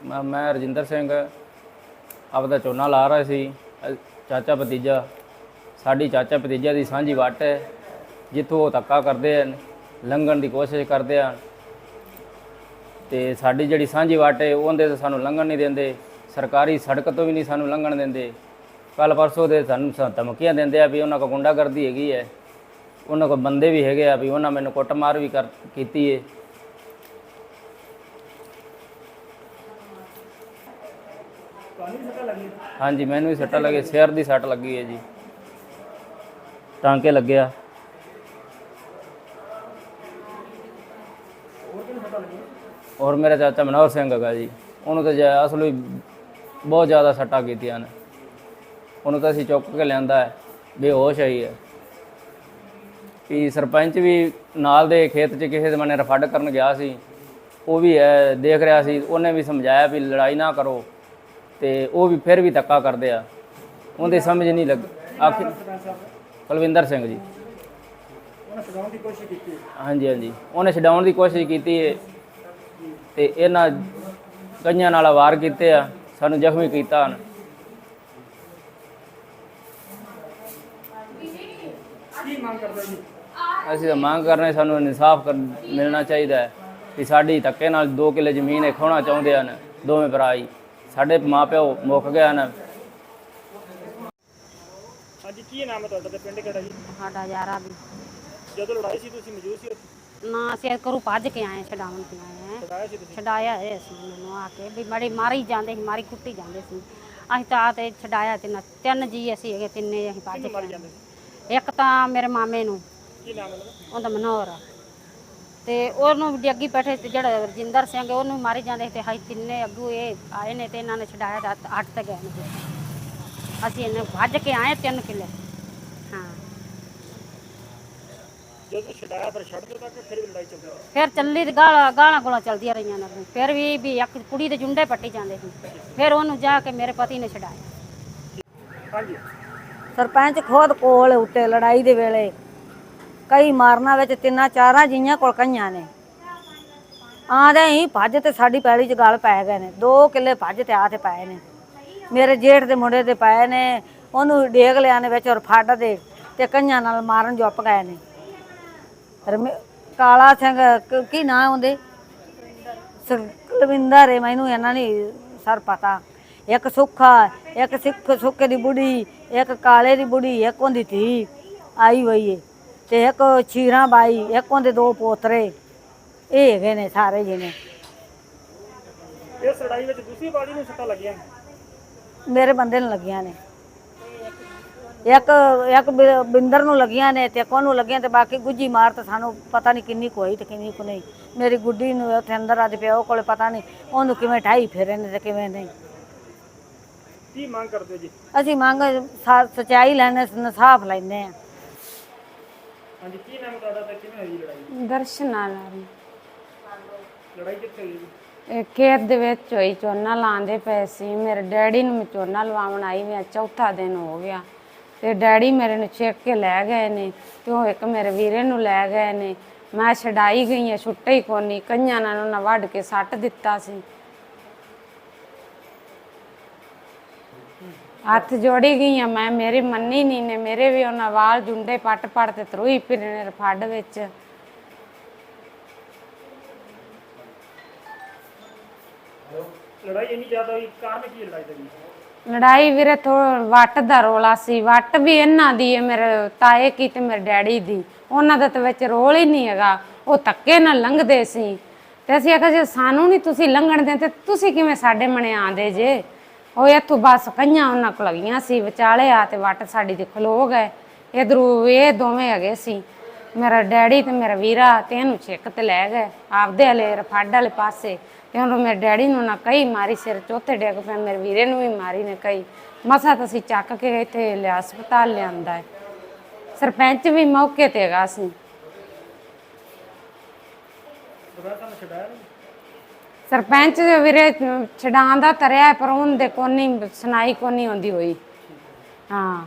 ਮੈਂ ਮੈਂ ਰਜਿੰਦਰ ਸਿੰਘ, ਆਪਦਾ ਝੋਨਾ ਲਾ ਰਿਹਾ ਸੀ। ਚਾਚਾ ਭਤੀਜਾ, ਸਾਡੀ ਚਾਚਾ ਭਤੀਜਾ ਦੀ ਸਾਂਝੀ ਵੱਟ ਹੈ, ਜਿੱਥੋਂ ਉਹ ਧੱਕਾ ਕਰਦੇ ਹਨ, ਲੰਘਣ ਦੀ ਕੋਸ਼ਿਸ਼ ਕਰਦੇ ਹਨ। ਤੇ ਸਾਡੀ ਜਿਹੜੀ ਸਾਂਝੀ ਵੱਟ ਹੈ, ਉਹਦੇ ਤੇ ਸਾਨੂੰ ਲੰਘਣ ਨਹੀਂ ਦਿੰਦੇ, ਸਰਕਾਰੀ ਸੜਕ ਤੋਂ ਵੀ ਨਹੀਂ ਸਾਨੂੰ ਲੰਘਣ ਦਿੰਦੇ। ਕੱਲ ਪਰਸੋਂ ਦੇ ਸਾਨੂੰ ਧਮਕੀਆਂ ਦਿੰਦੇ ਆ ਵੀ ਉਹਨਾਂ ਕੋਲ ਗੁੰਡਾਗਰਦੀ ਹੈਗੀ ਹੈ, ਉਹਨਾਂ ਕੋਲ ਬੰਦੇ ਵੀ ਹੈਗੇ ਆ ਵੀ ਉਹਨਾਂ ਮੈਨੂੰ ਕੁੱਟਮਾਰ ਵੀ ਹਾਂਜੀ ਮੈਨੂੰ ਵੀ ਸੱਟਾਂ ਲੱਗੇ ਸਿਰ ਦੀ ਸੱਟ ਲੱਗੀ ਹੈ ਜੀ। ਟਾਂਕੇ ਲੱਗਿਆ? ਔਰ ਮੇਰਾ ਚਾਚਾ ਮਨੋਹਰ ਸਿੰਘ ਹੈਗਾ ਜੀ। ਉਹਨੂੰ ਤਾਂ ਜੇ ਅਸਲ ਵਿੱਚ ਬਹੁਤ ਜ਼ਿਆਦਾ ਸੱਟਾਂ ਕੀਤੀਆਂ ਨੇ। ਉਹਨੂੰ ਤਾਂ ਅਸੀਂ ਚੁੱਕ ਕੇ ਲਿਆਂਦਾ ਹੈ। ਬੇਹੋਸ਼ ਹੀ ਹੈ ਵੀ ਸਰਪੰਚ ਵੀ ਨਾਲ ਦੇ ਖੇਤ 'ਚ ਕਿਸੇ ਦੇ ਮਨੇ ਰਫੜ ਕਰਨ ਗਿਆ ਸੀ। ਉਹ ਵੀ ਹੈ ਦੇਖ ਰਿਹਾ ਸੀ। ਉਹਨੇ ਵੀ ਸਮਝਾਇਆ ਵੀ ਲੜਾਈ ਨਾ ਕਰੋ। ਤੇ ਉਹ ਵੀ ਫਿਰ ਵੀ ਧੱਕਾ ਕਰਦੇ ਆ। ਉਹਦੇ ਸਮਝ ਨਹੀਂ ਲੱਗ ਆਖਿਰ ਕੁਲਵਿੰਦਰ ਸਿੰਘ ਜੀ। ਉਹਨੇ ਛਡਾਉਣ ਦੀ ਕੋਸ਼ਿਸ਼ ਕੀਤੀ। ਹਾਂਜੀ ਹਾਂਜੀ। ਉਹਨੇ ਛਡਾਉਣ ਦੀ ਕੋਸ਼ਿਸ਼ ਕੀਤੀ ਹੈ ਤੇ ਇਹਨਾਂ ਕਈਆਂ ਨਾਲ ਵਾਰ ਕੀਤੇ ਆ। ਸਾਨੂੰ ਜ਼ਖਮੀ ਕੀਤਾ ਹਨ। ਅਸੀਂ ਤਾਂ ਮੰਗ ਕਰ ਰਹੇ ਸਾਨੂੰ ਇਨਸਾਫ ਕਰ ਮਿਲਣਾ ਚਾਹੀਦਾ ਹੈ। ਕਿ ਸਾਡੀ ਧੱਕੇ ਨਾਲ 2 ਕਿੱਲੇ ਜ਼ਮੀਨ ਇਹ ਖੋਣਾ ਚਾਹੁੰਦੇ ਹਨ ਦੋਵੇਂ ਭਰਾ ਹੀ। ਸਾਡੇ ਮਾਪਿਓ ਮੁੱਕ ਗਏ ਹਨ। ਹਾਂਜੀ ਕੀ ਨਾਮ ਹੈ ਤੁਹਾਡਾ ਤੇ ਪਿੰਡ ਕਿਹੜਾ ਜੀ? ਸਾਡਾ ਯਾਰਾ ਵੀ। ਜਦੋਂ ਲੜਾਈ ਸੀ ਤੁਸੀਂ ਮੌਜੂਦ ਸੀ ਉੱਥੇ? ਨਾ ਅਸੀਂ ਕਰੂ ਭੱਜ ਕੇ ਆਏ ਛਡਾਉਣ ਤੇ ਆਏ ਹੈਂ। ਛਡਾਇਆ ਸੀ ਤੁਸੀਂ? ਛਡਾਇਆ ਹੈ ਅਸੀਂ ਮੈਨੂੰ ਆ ਕੇ ਵੀ ਮੜੀ ਮਾਰੀ ਜਾਂਦੇ ਸੀ ਮਾਰੀ ਕੁੱਟੀ ਜਾਂਦੇ ਸੀ। ਅਸੀਂ ਤਾਂ ਆ ਤੇ ਛਡਾਇਆ ਤੇ ਨਾ ਤਿੰਨ ਜੀ ਅਸੀਂ ਹੈਗੇ ਤਿੰਨੇ ਅਸੀਂ ਭੱਜ ਕੇ ਮਾਰੀ ਆਏ। ਇੱਕ ਤਾਂ ਮੇਰੇ ਮਾਮੇ ਨੂੰ ਕੀ ਨਾਮ ਹੈ ਉਹਦਾ? ਉਹਦਾ ਮਨੋਹਰ। ਆ। ਤੇ ਉਹਨੂੰ ਵੀ ਅੱਗੀ ਬੈਠੇ ਤੇ ਜਿਹੜਾ ਰਜਿੰਦਰ ਸਿੰਘ ਉਹਨੂੰ ਮਾਰੀ ਜਾਂਦੇ ਸੀ ਤੇ ਅਸੀਂ ਤਿੰਨੇ ਅੱਗੂ ਇਹ ਆਏ ਨੇ ਤੇ ਇਹਨਾਂ ਨੇ ਛਡਾਇਆ ਤਾਂ ਅੱਠ ਤੇ ਗਏ ਨੇ। ਅਸੀਂ ਇਹਨੇ ਭੱਜ ਕੇ ਆਏ ਤਿੰਨ ਕਿੱਲੇ। ਹਾਂ। ਜਦੋਂ ਛਡਾਇਆ ਫਿਰ ਛੱਡ ਦਿੱਤਾ ਕਿ ਫਿਰ ਵੀ ਲੜਾਈ ਚੱਲਦੀ ਰਹੀ? ਫਿਰ ਚੱਲੀ ਤੇ ਗਾਲਾਂ ਗਾਲਾਂ ਗੋਲਾਂ ਚਲਦੀਆਂ ਰਹੀਆਂ ਨੇ ਫਿਰ ਵੀ ਵੀ ਇੱਕ ਕੁੜੀ ਦੇ ਜੁੰਡੇ ਪੱਟੀ ਜਾਂਦੇ ਸੀ। ਫਿਰ ਉਹਨੂੰ ਜਾ ਕੇ ਮੇਰੇ ਪਤੀ ਨੇ ਛਡਾਇਆ। ਹਾਂਜੀ। ਸਰਪੰਚ ਖੁਦ ਕੋਲ ਉੱਤੇ ਲੜਾਈ ਦੇ ਵੇਲੇ ਕਈ ਮਾਰਨਾ ਵਿੱਚ ਤਿੰਨਾਂ ਚਾਰਾਂ ਜੀਆਂ ਕੋਲ ਕਈਆਂ ਨੇ। ਆਂਦੇ ਹੀ ਭੱਜ ਤੇ ਸਾਡੀ ਪੈਲੀ ਚ ਗਲ ਪੈ ਗਏ ਨੇ। ਦੋ ਕਿੱਲੇ ਭੱਜ ਤੇ ਆ ਤੇ ਪਏ ਨੇ। ਮੇਰੇ ਜੇਠ ਦੇ ਮੁੰਡੇ ਤੇ ਪਏ ਨੇ। ਉਹਨੂੰ ਡੇਗ ਲਿਆ ਨੇ ਵਿੱਚ ਔਰ ਫੱਡ ਦੇ ਤੇ ਕਈਆਂ ਨਾਲ ਮਾਰਨ ਜੁੱਪ ਗਏ ਨੇ। ਕਾਲਾ ਸਿੰਘ, ਕੀ ਨਾਂ ਉਹਦੇ? ਕੁਲਵਿੰਦਰ ਹੈ, ਮੈਨੂੰ ਇਹਨਾਂ ਨਹੀਂ ਸਰ ਪਤਾ। ਇੱਕ ਸੁੱਖਾ, ਇੱਕ ਸਿੱਖ ਸੁੱਕੇ ਦੀ ਬੁੜੀ, ਇੱਕ ਕਾਲੇ ਦੀ ਬੁੜੀ, ਇੱਕ ਉਹਦੀ ਧੀ। ਆਈ ਹੋਈ ਏ। ਤੇ ਇੱਕ ਛੀਰਾਂ ਬਾਈ ਇੱਕ ਉਹਦੇ ਦੋ ਪੋਤਰੇ ਇਹ ਹੈਗੇ ਨੇ ਸਾਰੇ ਜਿਹਨੇ ਇਸ ਲੜਾਈ ਵਿੱਚ ਦੂਸਰੀ ਪਾਰਟੀ ਨੂੰ ਸੱਟਾਂ ਲੱਗੀਆਂ? ਮੇਰੇ ਬੰਦੇ ਨੂੰ ਲੱਗੀਆਂ ਨੇ। ਇੱਕ ਇੱਕ ਬਿ- ਬਿੰਦਰ ਨੂੰ ਲੱਗੀਆਂ ਨੇ ਤੇ ਇੱਕ ਉਹਨੂੰ ਲੱਗੀਆਂ ਤੇ ਬਾਕੀ ਗੁੱਜੀ ਮਾਰ ਤਾਂ ਸਾਨੂੰ ਪਤਾ ਨਹੀਂ ਕਿੰਨੀ ਕੋਈ ਤੇ ਕਿੰਨੀ ਕੁ ਨਹੀਂ। ਮੇਰੀ ਗੁੱਡੀ ਨੂੰ ਉੱਥੇ ਅੰਦਰ ਅੱਜ ਪਿਓ ਕੋਲੇ ਪਤਾ ਨਹੀਂ ਉਹਨੂੰ ਕਿਵੇਂ ਢਾਈ ਫੇਰੇ ਨੇ ਤੇ ਕਿਵੇਂ ਨਹੀਂ। ਕੀ ਮੰਗ ਕਰਦੇ ਹੋ ਜੀ? ਅਸੀਂ ਮੰਗ ਸੱਚਾਈ ਲੈਣੇ ਇਨਸਾਫ ਲੈਂਦੇ ਆ ਹਾਂਜੀ ਕੀ ਨਾਮ ਹੈ ਤੁਹਾਡਾ ਤੇ ਕਿਵੇਂ ਹੋਈ ਲੜਾਈ? ਦਰਸ਼ਨ ਨਾਲ ਆ ਰਹੀ। ਲੜਾਈ ਕਿੱਥੇ ਹੋਈ? ਜੀ ਇਹ ਖੇਤ ਦੇ ਵਿੱਚ ਹੋਈ ਝੋਨਾ ਲਾਉਂਦੇ ਪਏ ਸੀ। ਮੇਰੇ ਡੈਡੀ ਨੂੰ ਮੈਂ ਝੋਨਾ ਲਵਾਉਣ ਆਈ ਮੈਂ ਚੌਥਾ ਦਿਨ ਹੋ ਗਿਆ। ਤੇ ਡੈਡੀ ਮੇਰੇ ਨੂੰ ਚੇਕ ਕੇ ਲੈ ਗਏ ਨੇ ਤੇ ਉਹ ਇੱਕ ਮੇਰੇ ਵੀਰੇ ਨੂੰ ਲੈ ਗਏ ਨੇ। ਮੈਂ ਛਡਾਈ ਗਈ ਆ ਛੁੱਟੇ ਹੀ ਕੋਨੀ ਕਈਆਂ ਨਾਲ ਉਹਨਾਂ ਵੱਢ ਕੇ ਸੱਟ ਦਿੱਤਾ ਸੀ। ਹੱਥ ਜੋੜੀ ਗਈ ਆ ਮੈਂ ਮੇਰੀ ਮੰਨੀ ਨਹੀਂ ਨੇ ਮੇਰੇ ਵੀ ਉਹਨਾਂ ਵਾਲ ਜੁੰਡੇ ਪੱਟ ਪੱਟ ਤੇ ਤਰੂਈ ਫਿਰਨੇ ਨੇ ਫੱਡ ਵਿੱਚ। ਲੜਾਈ ਇੰਨੀ ਜ਼ਿਆਦਾ ਹੋਈ ਕਾਰਨ ਕੀ ਲੜਾਈ ਦਾ ਜੀ ਲੜਾਈ ਵੀਰੇ ਥੋ ਵੱਟ ਦਾ ਰੋਲਾ ਸੀ ਵੱਟ ਵੀ ਇਹਨਾਂ ਦੀ ਹੈ ਮੇਰੇ ਤਾਏ ਕੀ ਤੇ ਮੇਰੇ ਡੈਡੀ ਦੀ। ਉਹਨਾਂ ਦਾ ਤਾਂ ਵਿੱਚ ਰੋਲ ਹੀ ਨਹੀਂ ਹੈਗਾ ਉਹ ਧੱਕੇ ਨਾਲ ਲੰਘਦੇ ਸੀ। ਤੇ ਅਸੀਂ ਆਖਿਆ ਜੇ ਸਾਨੂੰ ਨਹੀਂ ਤੁਸੀਂ ਲੰਘਣ ਦੇ ਤੇ ਤੁਸੀਂ ਕਿਵੇਂ ਸਾਡੇ ਮਣੇ ਆਂਦੇ ਜੇ? ਉਹ ਇੱਥੋਂ ਬਸ ਕਈਆਂ ਉਹਨਾਂ ਕੋਲ ਗਈਆਂ ਸੀ, ਵਿਚਾਲੇ ਆ ਤੇ ਵੱਟ ਸਾਡੀ ਦੇ ਖਲੋ ਗਏ। ਇਧਰੋਂ ਇਹ ਦੋਵੇਂ ਹੈਗੇ ਸੀ, ਮੇਰਾ ਡੈਡੀ ਤੇ ਮੇਰਾ ਵੀਰਾ ਤੇ ਇਹਨੂੰ ਛਿੱਕ ਤੇ ਲੈ ਗਏ, ਆਪਦੇ ਵਾਲੇ ਰਫਾਡ ਵਾਲੇ ਪਾਸੇ। ਤੇ ਉਹਨੂੰ ਮੇਰੇ ਡੈਡੀ ਨੂੰ ਨਾ ਕਈ ਮਾਰੀ ਸਿਰ ਚੌਥੇ ਡਿੱਗ ਪਿਆ, ਮੇਰੇ ਵੀਰੇ ਨੂੰ ਵੀ ਮਾਰੀ ਨੇ ਕਈ ਮਸਾ ਤਸੀਂ ਚੱਕ ਕੇ ਇੱਥੇ ਲਿਆ ਹਸਪਤਾਲ ਲਿਆਂਦਾ ਹੈ। ਸਰਪੰਚ ਵੀ ਮੌਕੇ ਤੇ ਹੈਗਾ ਸੀ। ਤੁਹਾਨੂੰ ਛਡਾਇਆ ਸਰਪੰਚ ਵੀਰੇ ਛਡਾਂ ਦਾ ਤਰਿਆ ਪਰ ਉਹਦੇ ਕੋਨੀ ਸੁਣਾਈ ਕੋਨੀ ਹੁੰਦੀ ਹੋਈ। ਹਾਂ।